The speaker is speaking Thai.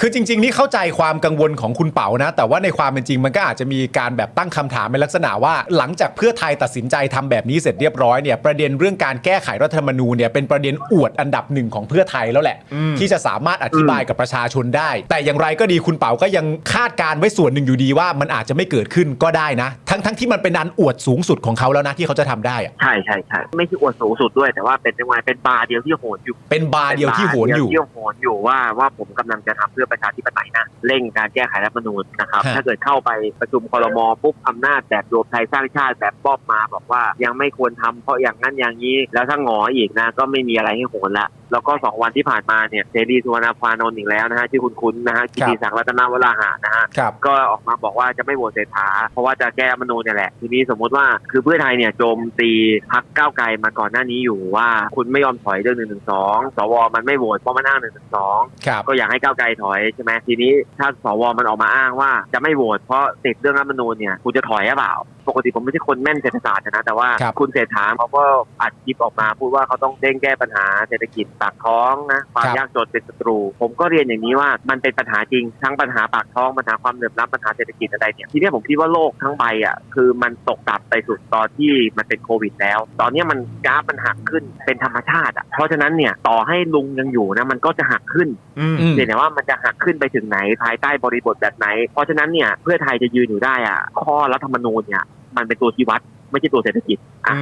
คือจริง ๆ นี่เข้าใจความกังวลของคุณเป๋านะ แต่ว่าในความเป็นจริงมันก็อาจจะมีการแบบตั้งคำถามในลักษณะว่า หลังจากเพื่อไทยตัดสินใจทำแบบนี้เสร็จเรียบร้อยเนี่ยประเด็นเรื่องการแก้ไขรัฐธรรมนูญเนี่ยเป็นประเด็นอวดอันดับหนึ่งของเพื่อไทยแล้วแหละ ที่จะสามารถอธิบายกับประชาชนได้ แต่อย่างไรก็ดีคุณเป๋าก็ยังคาดการณ์ไว้ส่วนหนึ่งอยู่ดีว่ามันอาจจะไม่เกิดขึ้นก็ได้นะ ทั้งทั้งที่มันเป็นอันอวดสูงสุดของเขาแล้วนะที่เขาจะทำได้อะใช่ใช่ใช่ไม่ใช่อวดสูงสุดด้วยแต่ว่าเป็นจังหวะเป็นบาร์เดียวที่โหนอยู่เป็นบาร์เดียวที่โหนอยู่ เป็บาร์เดีวที่โหนอยู่ว่าว่าผมกำลังจะทำเพื่อประชาธิปไตยนะเร่งการแก้ไขรัฐธรรมนูญนะครับฮะถ้าเกิดเข้าไปประชุมครมปุ๊บอำนาจแบบรวมไทยสร้างชาติแบบบ๊อบมาบอกว่ายังไม่ควรทำเพราะอย่างนั้นอย่างนี้ แล้วถ้างออีกนะก็ไม่มีอะไรให้โหนละแล้วก็สองวันที่ผ่านมาเนี่ยเสรีสุวรรณพานนท์อีกแล้วนะฮะที่คุณคุ้นๆนะฮะกิติศักดิ์รัตนวราหะนะฮะครับ ก็ออกมาบอกว่าจะไม่โหวตเศรษฐาเพราะว่าจะแก้รัฐธรรมนูญเนี่ยแหละ ทีนี้สมมุติว่าคือเพื่อไทยเนี่ยโจมตีพักก้าวไกลมาก่อนหน้านี้อยู่ว่า คุณไม่ยอมถอยเรื่องหนึ่งหนึ่งสองสวมันไม่โหวตเพราะมันอ้างหนึ่งหนึ่งสอง ครับ ก็อยากให้ก้าวไกลถอยใช่ไหมทีนี้ถ้าสวมันออกมาอ้างว่าจะไม่โหวตเพราะติดเรื่องรัฐธรรมนูญเนี่ยคุณจะถอยหรือเปล่า ปกติผมไม่ใช่คนแม่นเศรษฐศาสตร์นะ แต่ว่าครับ คุณเศรษฐาเขาก็อัดคลิปออกมา พูดว่าเขาต้องเร่งแก้ปัญหาเศรษฐกิจปากท้องนะความครับยากจนเป็นศัตรู ผมก็เรียนอย่างนี้ว่ามันเป็นปัญหาจริง ทั้งปัญหาปากท้องปัญหาความเหลื่อมล้ำปัญหาเศรษฐกิจอะไรเนี่ยทีเนี้ยผมคิดว่าโลกทั้งใบอะคือมันตกต่ำไปสุดตอนที่มันเป็นโควิดแล้ว ตอนเนี้ยมันกราฟมันหักขึ้นเป็นธรรมชาติอะเพราะฉะนั้นเนี่ยต่อให้ลุงยังอยู่นะมันก็จะหักขึ้น อืมเพียงแต่ว่ามันจะหักขึ้นไปถึงไหนภายใต้บริบทแบบไหน เพราะฉะนั้นเนี่ยเพื่อไทยจะยืนอยู่ได้อะข้อรัฐธรรมนูญเนี่ย มันเป็นตัวชี้วัด ไม่ใช่ตัวเศรษฐกิจอะ